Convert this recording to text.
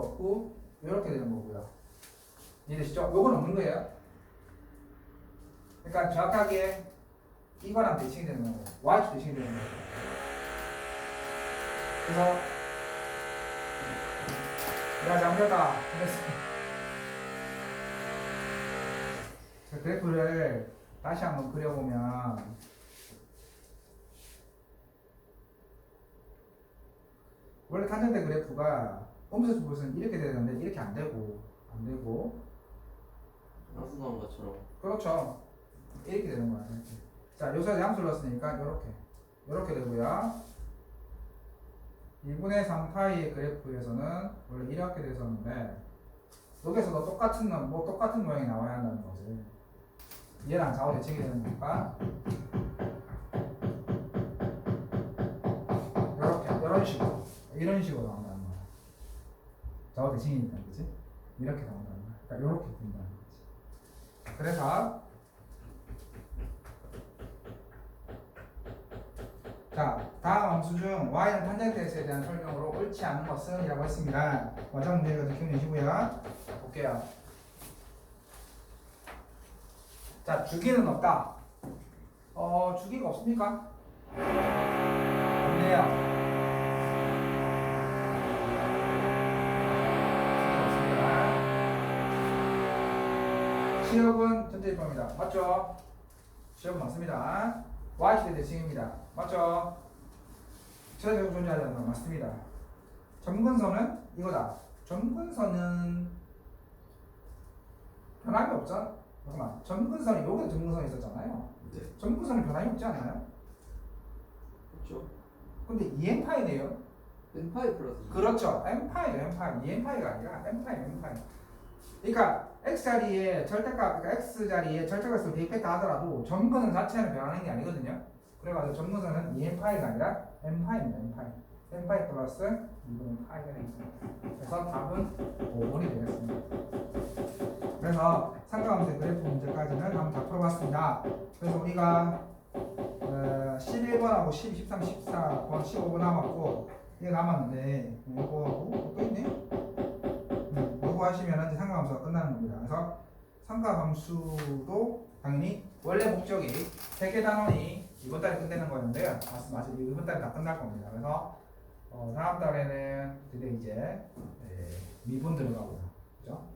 거고 이렇게 되는 거고요. 이해되시죠? 요건 없는 거예요. 그러니까 정확하게 이거랑 대칭이 되는 거고 y축 대칭이 되는 거고. 그래서 내가 잘못했다. 그래서 자, 그래프를 다시 한번 그려보면 원래 탄젠트 그래프가 옴수수 보시면 이렇게 되는데 이렇게 안 되고 안 되고. 플러스 나온 것처럼. 그렇죠. 이렇게 되는 거야 이렇게. 자 요소에 함수를 넣었으니까 이렇게. 이렇게 되고요. 1분의 3 파이의 그래프에서는 원래 이렇게 됐었는데 여기서도 똑같은 놈- 뭐 똑같은 모양이 나와야 한다는 거지. 얘랑 좌우 대칭이 되는 거니까 이렇게 이런 식으로. 이런 식으로 나온 다는 거야 좌우 대칭이니까 그지? 이렇게 나온다는 거야. 그러니까 이렇게 된다는 거지. 그래서 자 다음 함수 중 y는 탄젠트에 대한 설명으로 옳지 않은 것은 이라고 했습니다. 원장 문제거든 기억내시고요. 볼게요. 자 주기는 없다. 어 주기가 없습니까? 없네요 전체 입법입니다. 맞죠? 시력은 맞습니다. Y시대 대칭입니다. 맞죠? 최대적으로 존재하지 않는 맞습니다. 점근선은 이거다. 점근선은 변함이 없잖아 잠깐만. 점근선이 여기도 점근선이 있었잖아요. 네. 점근선은 변함이 없지 않나요? 그렇죠. 근데 EM파이네요. N파이 플러스 그렇죠. M파이예요 M파이. EM파이가 아니라 M파이 M파이 그러니까 X자리에 절대값 그러니까 X자리에 절대값을 대입했다 하더라도 점근선 자체는 변하는 게 아니거든요. 그래가지고 점근선은 EM파이가 아니라 M파이입니다 M파이. M파이 플러스 2분의 파이가 되겠습니다. 그래서 답은 5번이 되겠습니다. 그래서 삼각함수의 그래프 문제까지는 한번 다 풀어봤습니다. 그래서 우리가 어, 11번하고 12, 13, 14번, 15번 남았고 이게 남았는데 이거하고 또 있네 음, 이거 하시면 이제 삼각함수가 끝나는 겁니다. 그래서 삼각함수도 당연히 원래 목적이 세 개 단원이 이번 달에 끝내는 거였는데요 맞습니다 아직 이번 달에 다 끝날 겁니다. 그래서 어, 다음 달에는 이제 예, 미분 들어가고요. 그죠?